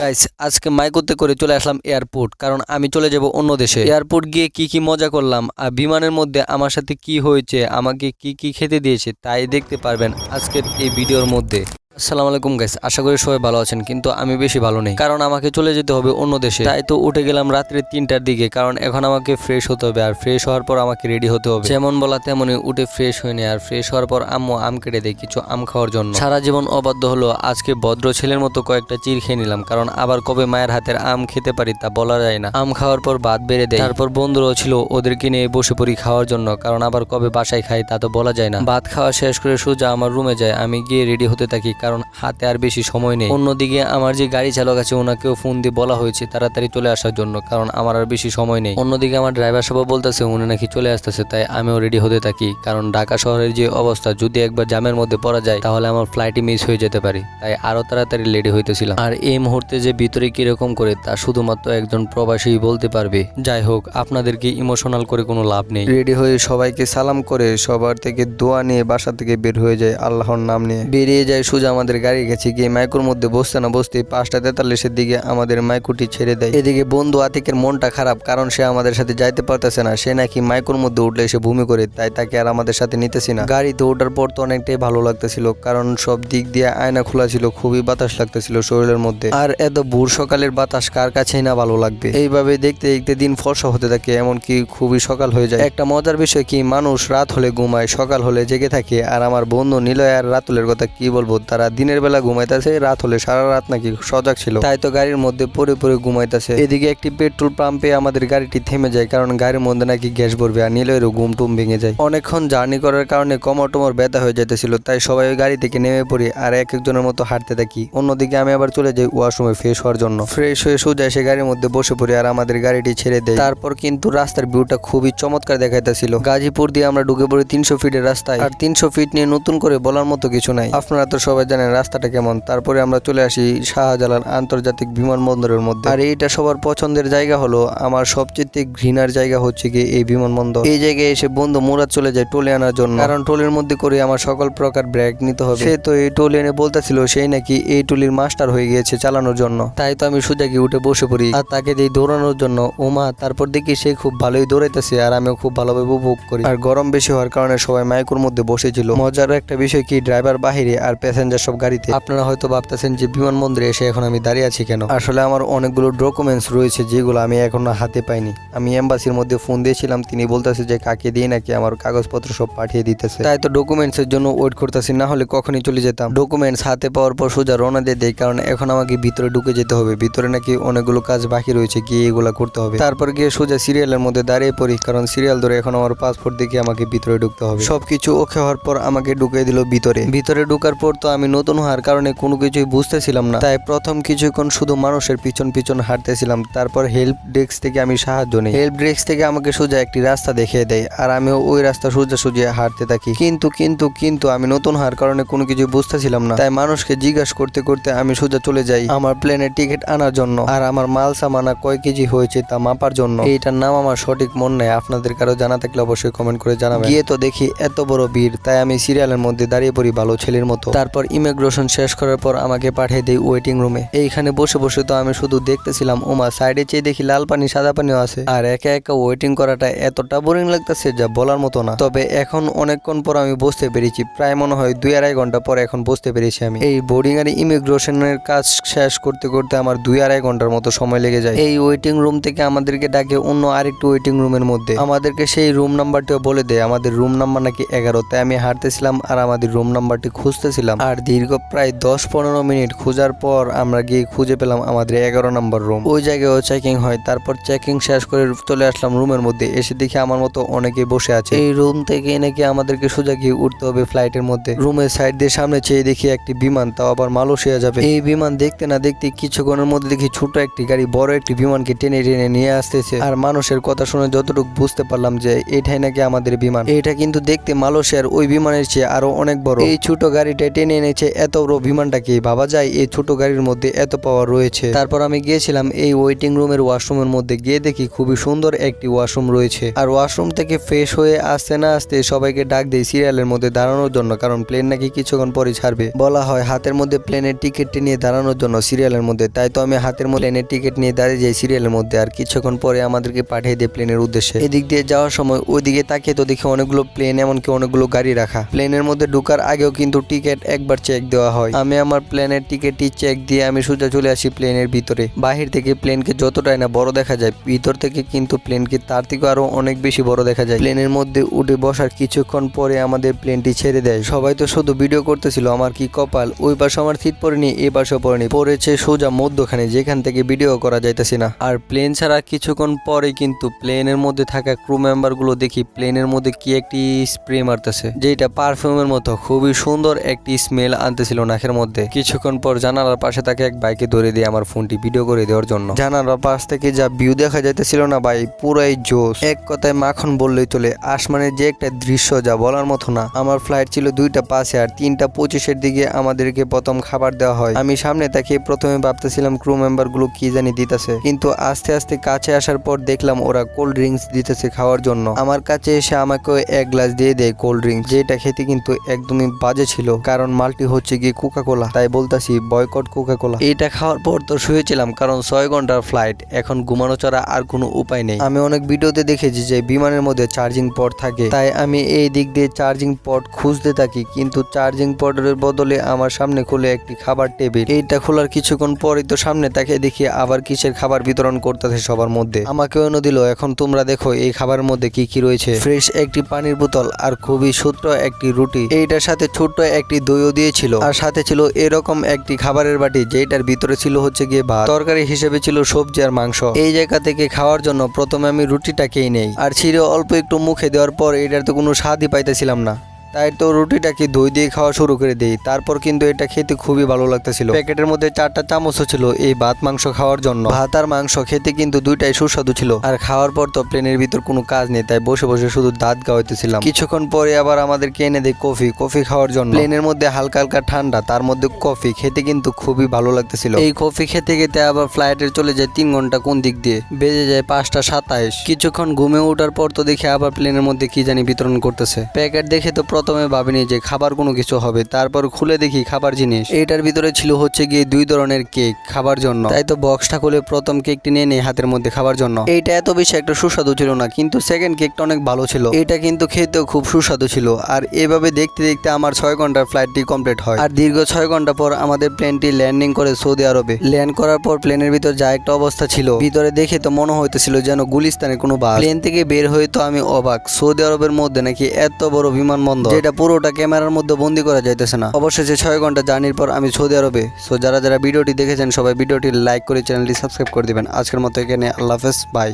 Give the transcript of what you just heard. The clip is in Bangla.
গাইস আজকে মাইকোতে করে চলে আসলাম এয়ারপোর্ট, কারণ আমি চলে যাব অন্য দেশে। এয়ারপোর্ট গিয়ে কি কি মজা করলাম, আর বিমানের মধ্যে আমার সাথে কি হয়েছে, আমাকে কি কি খেতে দিয়েছে, তাই দেখতে পারবেন আজকের এই ভিডিওর মধ্যে। আসসালামু আলাইকুম গাইস আশা করি সবাই ভালো আছেন, কিন্তু আমি বেশি ভালো নেই। কারণ আমাকে চলে যেতে হবে অন্য দেশে। তাই তো উঠে গেলাম রাত্রে তিনটার দিকে, কারণ এখন আমাকে ফ্রেশ হতে হবে আর ফ্রেশ হওয়ার পর আমাকে রেডি হতে হবে। যেমন বলা তেমনই উঠে ফ্রেশ হয়নি আর ফ্রেশ হওয়ার পর আম্মু আম কেটে দেয় কিছু আম খাওয়ার জন্য। সারা জীবন অবাধ্য হলো, আজকে ভদ্র ছেলের মতো কয়েকটা চির খেয়ে নিলাম, কারণ আবার কবে মায়ের হাতের আম খেতে পারি তা বলা যায় না। আম খাওয়ার পর ভাত বেড়ে দেয়। তারপর বন্ধুরাও ছিল ওদেরকে নিয়ে বসে পড়ি খাওয়ার জন্য, কারণ আবার কবে বাসায় খাই তা তো বলা যায় না। ভাত খাওয়া শেষ করে সোজা আমার রুমে যায়, আমি গিয়ে রেডি হতে থাকি কারণ হাতে আর বেশি সময় নেই। অন্যদিকে আমার যে গাড়ি চালক আছে ওনাকেও ফোন দিয়ে বলা হয়েছে তাড়াতাড়ি চলে আসার জন্য কারণ আমার আর বেশি সময় নেই। অন্যদিকে আমার ড্রাইভার সবাই বলতেছে উনি নাকি চলে আসতেছে তাই আমিও রেডি হতে থাকি। কারণ ঢাকা শহরের যে অবস্থা যদি একবার জামের মধ্যে পড়া যায় তাহলে আমার ফ্লাইটই মিস হয়ে যেতে পারে। তাই আরও তাড়াতাড়ি রেডি হইতেছিলাম। আর এই মুহূর্তে যে ভিতরে কীরকম করে তা শুধুমাত্র একজন প্রবাসী বলতে পারবে। যাই হোক আপনাদেরকে ইমোশনাল করে কোনো লাভ নেই? রেডি হয়ে সবাইকে সালাম করে সবার থেকে দোয়া নিয়ে বাসা থেকে বের হয়ে যায় আল্লাহর নাম নিয়ে। বেরিয়ে যায় সোজা আমাদের গাড়ি গেছে, গিয়ে মাইকুর মধ্যে বসতে না বসতে পাঁচটা তেতাল্লিশের দিকে আমাদের মাইকুটি ছেড়ে দেয়। এদিকে বন্ধু আতিকের মনটা খারাপ, কারণ সে আমাদের সাথে যাইতে পারতেছে না। সে নাকি মাইকুর মধ্যে উঠলে এসে ভূমি করে, তাই তাকে আর আমাদের সাথে নিতেছি না। গাড়িতে ওঠার পর তো অনেকটাই ভালো লাগতেছিল, কারণ সব দিক দিয়ে আয়না খোলা ছিল, খুবই বাতাস লাগতেছিল শরীরের মধ্যে। আর এত ভোর সকালের বাতাস কার কাছেই না ভালো লাগবে। এইভাবে দেখতে দেখতে দিন ফর্সা হতে থাকে, এমনকি খুবই সকাল হয়ে যায়। একটা মজার বিষয় কি, মানুষ রাত হলে ঘুমায়, সকাল হলে জেগে থাকে, আর আমার বন্ধু নিলয় আর রাতুলের কথা কি বলব, তারা দিনের বেলা ঘুমাইতেছে, রাত হলে সারা রাত নাকি সজাগ ছিল। তাই তো গাড়ির মধ্যে পরে পরে ঘুমাইতেছে। এদিকে একটি পেট্রোল পাম্পে আমাদের গাড়িটি থেমে যায়, কারণ গাড়ির মধ্যে নাকি গ্যাস ভরবে আর নিলয়েরও ঘুম টুম ভেঙে যায়। অনেকক্ষণ জার্নি করার কারণে কমর টমর ব্যথা হয়ে যাইতেছিল, তাই সবাই ওই গাড়ি থেকে নেমে পড়ি আর এক একজনের মতো হাঁটতে থাকি। অন্যদিকে আমি আবার চলে যাই ওয়াশরুমে ফ্রেশ হওয়ার জন্য। ফ্রেশ হয়ে সোজা এসে গাড়ির মধ্যে বসে পড়ি আর আমাদের গাড়িটি ছেড়ে দেয়। তারপর কিন্তু রাস্তার ভিউটা খুবই চমৎকার দেখাইতেছিল। গাজীপুর দিয়ে আমরা ঢুকে পড়ি তিনশো ফিটের রাস্তায়। আর তিনশো ফিট নিয়ে নতুন করে বলার মতো কিছু নাই। আপনারা তো সবাই জানেন রাস্তাটা কেমন। তারপরে আমরা চলে আসি শাহজালাল আন্তর্জাতিক বিমানবন্দরের মধ্যে। আর এইটা সবার পছন্দের জায়গা হলো, আমার সবচেয়ে ঘৃণার জায়গা হচ্ছে কি এই বিমানবন্দর। এই জায়গায় এসে বন্ধু মুরাদ চলে যায় টোলে আনার জন্য। কারণ টোলের মধ্যে করে আমার সকল প্রকার ব্রেক নিতে হবে। সে তো এই টোল এনে বলতেছিল, সেই নাকি এই টুলির মাস্টার হয়ে গিয়েছে চালানোর জন্য। তাই তো আমি সোজা গিয়ে উঠে বসে পড়ি। আর তাকে দিই দৌড়ানোর জন্য। ওমা, তারপর দেখি সে খুব ভালোই দৌড়াইতেছে আর আমিও খুব ভালোভাবে উপভোগ করি। আর গরম বেশি হওয়ার কারণে সবাই মাইকুর মধ্যে বসেছিল। মজার একটা বিষয় কি, ড্রাইভার বাহিরে আর প্যাসেঞ্জার সব গাড়িতে। আপনারা হয়তো ভাবতেছেন যে বিমানবন্দরে এসে এখন আমি দাঁড়িয়ে আছি কেন? আসলে আমার অনেকগুলো ডকুমেন্টস রয়েছে যেগুলো আমি এখনও হাতে পাইনি। আমি এম্বাসির মধ্যে ফোন দিয়েছিলাম, তিনি বলতেছে যে কাকে দিয়ে নাকি আমার কাগজপত্র সব পাঠিয়ে দিতেছে। তাই তো ডকুমেন্টস এর জন্য ওয়েট করতেছি, না হলে কখনই চলে যেতাম। ডকুমেন্টস হাতে পাওয়ার পর সোজা রওনা দিয়ে দেয় কারণ এখন আমাকে ভিতরে ঢুকে যেতে হবে। ভিতরে নাকি অনেকগুলো কাজ বাকি রয়েছে, গিয়ে এগুলো করতে হবে। তারপর গিয়ে সোজা সিরিয়ালের মধ্যে দাঁড়িয়ে পড়ি, কারণ সিরিয়াল ধরে এখন আমার পাসপোর্ট দেখে আমাকে ভিতরে ঢুকতে হবে। সবকিছু ওকে হওয়ার পর আমাকে ঢুকিয়ে দিল ভিতরে। ভিতরে ঢোকার পর তো আমি নতুন হওয়ার কারণে কোনো কিছুই বুঝতেছিলাম না। তাই প্রথম কিছুক্ষণ শুধু মানুষের পিছন পিছন হাঁটতেছিলাম, তারপর হেল্প ডেস্ক থেকে আমি সাহায্য নিই। হেল্প ডেস্ক থেকে আমাকে সোজা একটি রাস্তা দেখিয়ে দেয়, আর আমিও ওই রাস্তা সোজা সোজা হাঁটতে থাকি। কিন্তু কিন্তু কিন্তু আমি নতুন হওয়ার কারণে কোনো কিছু বুঝতেছিলাম না। তাই মানুষকে জিজ্ঞাসা করতে করতে আমি সোজা চলে যাই আমার প্লেনের টিকিট আনার জন্য, আর আমার মাল, সামানা কয় কেজি হয়েছে তা মাপার জন্য। এইটার নাম আমার সঠিক মন নেই, আপনাদের কারও জানা থাকলে অবশ্যই কমেন্ট করে জানাবেন। গিয়ে তো দেখি এত বড় ভিড়, তাই আমি সিরিয়ালের মধ্যে দাঁড়িয়ে পড়ি ভালো ছেলের মতো। তারপর ইমিগ্রেশন শেষ করার পর আমাকে পাঠিয়ে দেয় ওয়েটিং রুমে। এইখানে বসে বসে তো আমি শুধু দেখতেছিলাম, ওমা, সাইডে চেয়ে দেখি লাল পানি, সাদা পানিও আছে। আর একা একা ওয়েটিং করাটা এতটা বোরিং লাগতেছে যা বলার মতো না। তবে এখন অনেকক্ষণ পর আমি বসতে পেরেছি, প্রায় মনে হয় দুই আড়াই ঘণ্টা পর এখন বসতে পেরেছি আমি। এই বোর্ডিং আর ইমিগ্রেশনের কাজ শেষ করতে করতে আমার দুই আড়াই ঘণ্টার মতো সময় লেগে যায়। এই ওয়েটিং রুম থেকে আমাদেরকে ডাকে অন্য আরেকটু ওয়েটিং রুমের মধ্যে। আমাদেরকে সেই রুম নাম্বারটিও বলে দেয়, আমাদের রুম নাম্বার নাকি এগারো, তাই আমি হাঁটতেছিলাম আর আমাদের রুম নাম্বারটি খুঁজতেছিলাম। আর দীর্ঘ প্রায় দশ পনেরো মিনিট খোঁজার পর আমরা গিয়ে খুঁজে পেলাম আমাদের এগারো নম্বর রুম। ওই জায়গায়ও চেকিং হয়, তারপর চেকিং শেষ করে চলে আসলাম রুমের মধ্যে। এসে দেখি আমার মতো অনেকে বসে আছে। এই রুম থেকে নাকি আমাদেরকে সোজা গিয়ে উঠতে হবে ফ্লাইটের মধ্যে। রুমের সাইড দিয়ে সামনে চেয়ে দেখি একটি বিমান, তাও আবার মালয়েশিয়া যাবে। এই বিমান দেখতে না দেখতে কিছুক্ষণের মধ্যে দেখি ছোট একটি গাড়ি বড় একটি বিমানকে টেনে টেনে নিয়ে আসতেছে। আর মানুষের কথা শুনে যতটুকু বুঝতে পারলাম যে এটাই নাকি আমাদের বিমান। এটা কিন্তু দেখতে মালয়েশিয়ার ওই বিমানের চেয়ে আরও অনেক বড়। এই ছোট গাড়িটা টেনে এনে নিচে এত বড় বিমানটাকে ভাবা যায়? এই ছোট গাড়ির মধ্যে এত পাওয়ার রয়েছে। তারপর আমি গিয়েছিলাম এই ওয়েটিং রুমের ওয়াশরুমের মধ্যে। গিয়ে দেখি খুবই সুন্দর একটি ওয়াশরুম রয়েছে। আর ওয়াশরুম থেকে ফ্রেশ হয়ে আসতে না আসতে সবাইকে ডাক দেয় সিরিয়ালের মধ্যে দাঁড়ানোর জন্য, কারণ প্লেন নাকি কিছুক্ষণ পরে ছাড়বে। বলা হয়, হাতের মধ্যে প্লেনের টিকিটটি নিয়ে দাঁড়ানোর জন্য সিরিয়ালের মধ্যে। তাই তো আমি হাতের মধ্যে প্লেনের টিকিট নিয়ে দাঁড়িয়ে যাই সিরিয়ালের মধ্যে, আর কিছুক্ষণ পরে আমাদেরকে পাঠিয়ে দেয় প্লেনের উদ্দেশ্যে। এদিক দিয়ে যাওয়ার সময় ওইদিকে তাকিয়ে তো দেখি অনেকগুলো প্লেন এমনকি অনেকগুলো গাড়ি রাখা। প্লেনের মধ্যে ঢুকার আগেও কিন্তু টিকিট একবার চেক দেওয়া হয়। আমি আমার প্লেনের টিকিটটি চেক দিয়ে আমি সোজা চলে আসি প্লেনের ভিতরে। বাহির থেকে প্লেনকে যতটাই না বড় দেখা যায়, ভিতর থেকে কিন্তু প্লেনকে তার থেকে আরও অনেক বেশি বড় দেখা যায়। প্লেনের মধ্যে উঠে বসার কিছুক্ষণ পরে আমাদের প্লেনটি ছেড়ে দেয়। সবাই তো শুধু ভিডিও করতেছিল, আমার কি কপাল? ওই পাশে আমার সিট পড়েনি এই পাশে পড়েনি। পড়েছে সোজা মধ্যখানে, যেখান থেকে ভিডিও করা যাইতেছে না। আর প্লেন ছাড়া কিছুক্ষণ পরে কিন্তু প্লেনের মধ্যে থাকা ক্রু মেম্বারগুলো দেখি প্লেনের মধ্যে কি একটি স্প্রে মারতেছে। যেটা পারফিউমের মতো, খুবই সুন্দর একটি স্মেল আনতেছিল নাকের মধ্যে। কিছুক্ষণ পর জানালার পাশে তাকে এক বাইকে ধরে দিয়ে আমার ফোনটি ভিডিও করে দেওয়ার জন্য। জানালার পাশ থেকে যা ভিউ দেখা যাইতেছিল না ভাই, পুরাই জোশ। এক কথায় মাখন বললেই চলে আসমানের যে একটা দৃশ্য যা বলার মতো না। আমার ফ্লাইট ছিল দুইটা পাশে আর তিনটা পঁচিশের দিকে আমাদেরকে প্রথম খাবার দেওয়া হয়। আমি সামনে তাকিয়ে প্রথমে ভাবতেছিলাম ক্রু মেম্বারগুলো কি জানি দিতেছে। কিন্তু আস্তে আস্তে কাছে আসার পর দেখলাম ওরা কোল্ড ড্রিঙ্কস দিতেছে খাওয়ার জন্য। আমার কাছে এসে আমাকে এক গ্লাস দিয়ে দেয় কোল্ড ড্রিঙ্কস যেটা খেতে কিন্তু একদমই বাজে ছিল। কারণ মালটি হচ্ছে গিয়ে কোকা কোলা তাই বলতাছি বয়কট কোকা কোলা এটা খাওয়ার পর তো শুয়েছিলাম কারণ ছয় ঘণ্টার ফ্লাইট এখন ঘুমানো ছাড়া আর কোনো উপায় নেই। আমি অনেক ভিডিওতে দেখেছি যে বিমানের মধ্যে চার্জিং পট থাকে। তাই আমি এই দিক দিয়ে চার্জিং পট খুঁজতে থাকি কিন্তু চার্জিং পটের বদলে আমার সামনে খুলে একটি খাবার টেবিল এইটা খোলার কিছুক্ষণ পরই তো সামনে তাকে দেখি আবার কিসের খাবার বিতরণ করতেছে সবার মধ্যে। আমাকে এনে দিল এখন তোমরা দেখো এই খাবারের মধ্যে কি কি রয়েছে? ফ্রেশ একটি পানির বোতল আর খুবই ছোট্ট একটি রুটি। এইটার সাথে ছোট্ট একটি দইও দিয়েছিল আর সাথে ছিল এরকম একটি খাবারের বাটি যেটার ভিতরে ছিল হচ্ছে গিয়ে ভাত। তরকারি হিসেবে ছিল সবজি আর মাংস। এই জায়গা থেকে খাওয়ার জন্য প্রথমে আমি রুটিটা খেয়ে নেই। আর ছিঁড়ে অল্প একটু মুখে দেওয়ার পর এটার তো কোনো স্বাদই পাইতেছিলাম না। তাই তো রুটিটাকে দই দিয়ে খাওয়া শুরু করে দেই। তারপর কিন্তু এটা খেতে খুবই ভালো লাগতেছিল। প্যাকেটের মধ্যে চারটা চামচও ছিল এই ভাত মাংস খাওয়ার জন্য। ভাত আর মাংস খেতে কিন্তু দুইটাই সুস্বাদু ছিল। আর খাওয়ার পর তো প্লেনের ভিতর কোনো কাজ নেই, তাই বসে বসে শুধু দাঁত গাওয়াইতেছিলাম। কিছুক্ষণ পরে আবার আমাদেরকে এনে দেয় কফি কফি খাওয়ার জন্য। প্লেনের মধ্যে হালকা হালকা ঠান্ডা, তার মধ্যে কফি খেতে কিন্তু খুবই ভালো লাগতেছিল। এই কফি খেতে খেতে আবার ফ্লাইটে চলে যায় তিন ঘণ্টা কোন দিক দিয়ে? বেজে যায় পাঁচটা সাতাইশ। কিছুক্ষণ ঘুমে ওঠার পর তো দেখে আবার প্লেনের মধ্যে কি জানি বিতরণ করতেছে। প্যাকেট দেখে তো প্রথমে ভাবিনি যে খাবার কোনো কিছু হবে, তারপর খুলে দেখি খাবার জিনিস। এটার ভিতরে ছিল হচ্ছে গিয়ে দুই ধরনের কেক খাবার জন্য। তাই তো বক্সটা খুলে প্রথম কেকটি নিয়ে নেই হাতের মধ্যে খাবার জন্য। এইটা এত বেশি একটা সুস্বাদু ছিল না, কিন্তু সেকেন্ড কেকটা অনেক ভালো ছিল। এটা কিন্তু খেতেও খুব সুস্বাদু ছিল। আর এভাবে দেখতে দেখতে আমার ছয় ঘণ্টার ফ্লাইটটি কমপ্লিট হয়। আর দীর্ঘ ছয় ঘণ্টা পর আমাদের প্লেনটি ল্যান্ডিং করে সৌদি আরবে। ল্যান্ড করার পর প্লেনের ভিতর যা একটা অবস্থা ছিল, ভিতরে দেখে তো মনে হইতেছিল যেন গুলিস্তানের কোনো বাস। প্লেন থেকে বের হয়ে তো আমি অবাক। সৌদি আরবের মধ্যে নাকি এত বড় বিমানবন্দর। যেটা পুরোটা ক্যামেরার মধ্যে বন্দি করা যাইতেছে না। অবশেষে ছয় ঘণ্টা জার্নির পর আমি সৌদি আরবে। সো যারা যারা ভিডিওটি দেখেছেন, সবাই ভিডিওটি লাইক করে চ্যানেলটি সাবস্ক্রাইব করে দিবেন। আজকের মতো এখানে, আল্লাহ হাফেজ বাই